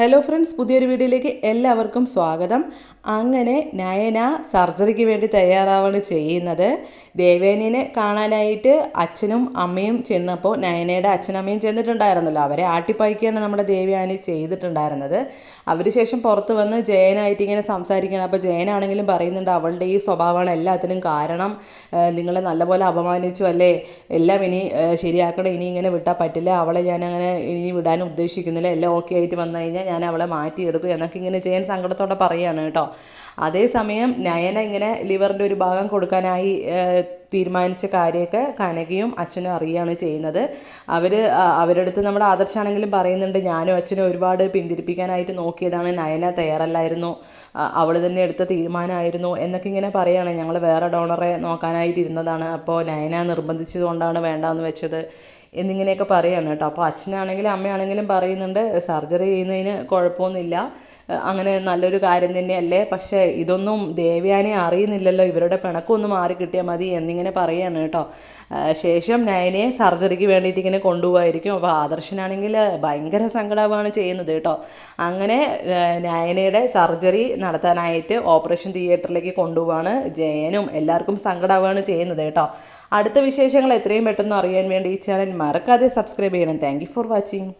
Hello friends പുതിയൊരു വീഡിയോയിലേക്ക് എല്ലാവർക്കും സ്വാഗതം. അങ്ങനെ നയന സർജറിക്ക് വേണ്ടി തയ്യാറാവാണ് ചെയ്യുന്നത്. ദേവേനിനെ കാണാനായിട്ട് അച്ഛനും അമ്മയും ചെന്നപ്പോൾ നയനയുടെ അച്ഛനമ്മയും ചെന്നിട്ടുണ്ടായിരുന്നല്ലോ. അവരെ ആട്ടിപ്പായിക്കുകയാണ് നമ്മുടെ ദേവയാനി ചെയ്തിട്ടുണ്ടായിരുന്നത്. അവർ ശേഷം പുറത്ത് വന്ന് ജയനായിട്ട് ഇങ്ങനെ സംസാരിക്കുകയാണ്. അപ്പോൾ ജയനാണെങ്കിലും പറയുന്നുണ്ട് അവളുടെ ഈ സ്വഭാവമാണ് എല്ലാത്തിനും കാരണം. നിങ്ങളെ നല്ലപോലെ അപമാനിച്ചു അല്ലേ? എല്ലാം ഇനി ശരിയാക്കണം. ഇനി ഇങ്ങനെ വിട്ടാൽ പറ്റില്ല. അവളെ ഞാൻ അങ്ങനെ ഇനി വിടാനും ഉദ്ദേശിക്കുന്നില്ല. എല്ലാം ഓക്കെ ആയിട്ട് വന്നു കഴിഞ്ഞാൽ ഞാൻ അവളെ മാറ്റിയെടുക്കും എന്നൊക്കെ ഇങ്ങനെ ജയൻ സങ്കടത്തോടെ പറയുകയാണ് കേട്ടോ. അതേസമയം നയന ഇങ്ങനെ ലിവറിന്റെ ഒരു ഭാഗം കൊടുക്കാനായി തീരുമാനിച്ച കാര്യമൊക്കെ കനകയും അച്ഛനും അറിയുകയാണ് ചെയ്യുന്നത്. അവർ അവരടുത്ത് നമ്മുടെ ആദർശാണെങ്കിലും പറയുന്നുണ്ട് ഞാനും അച്ഛനും ഒരുപാട് പിന്തിരിപ്പിക്കാനായിട്ട് നോക്കിയതാണ്. നയന തയ്യാറല്ലായിരുന്നു. അവൾ തന്നെ എടുത്ത തീരുമാനമായിരുന്നു എന്നൊക്കെ ഇങ്ങനെ പറയുകയാണ് ഞങ്ങൾ വേറെ ഡോണറെ നോക്കാനായിട്ട് ഇരുന്നതാണ് അപ്പോൾ നയന നിർബന്ധിച്ചതുകൊണ്ടാണ് വേണ്ടതെന്ന് വെച്ചത്. എന്നിങ്ങനെയൊക്കെ പറയുകയാണ് കേട്ടോ. അപ്പോൾ അച്ഛനാണെങ്കിലും അമ്മയാണെങ്കിലും പറയുന്നുണ്ട് സർജറി ചെയ്യുന്നതിന് കുഴപ്പമൊന്നുമില്ല. അങ്ങനെ നല്ലൊരു കാര്യം തന്നെയല്ലേ. പക്ഷേ ഇതൊന്നും ദേവ്യാനെ അറിയുന്നില്ലല്ലോ. ഇവരുടെ പിണക്കൊന്ന് മാറി കിട്ടിയാൽ മതി എന്നിങ്ങനെ പറയുകയാണ് കേട്ടോ. ശേഷം നയനെ സർജറിക്ക് വേണ്ടിയിട്ട് ഇങ്ങനെ കൊണ്ടുപോകായിരിക്കും അപ്പോൾ ആദർശനാണെങ്കിൽ ഭയങ്കര സങ്കടമാണ് ചെയ്യുന്നത് കേട്ടോ. അങ്ങനെ നയനയുടെ സർജറി നടത്താനായിട്ട് ഓപ്പറേഷൻ തിയേറ്ററിലേക്ക് കൊണ്ടുപോവാണ് ജയനും. എല്ലാവർക്കും സങ്കടമാവുകയാണ് ചെയ്യുന്നത് കേട്ടോ. അടുത്ത വിശേഷങ്ങൾ എത്രയും പെട്ടെന്ന് അറിയാൻ വേണ്ടി ഈ ചാനൽ മറക്കാതെ സബ്സ്ക്രൈബ് ചെയ്യണം. Thank for watching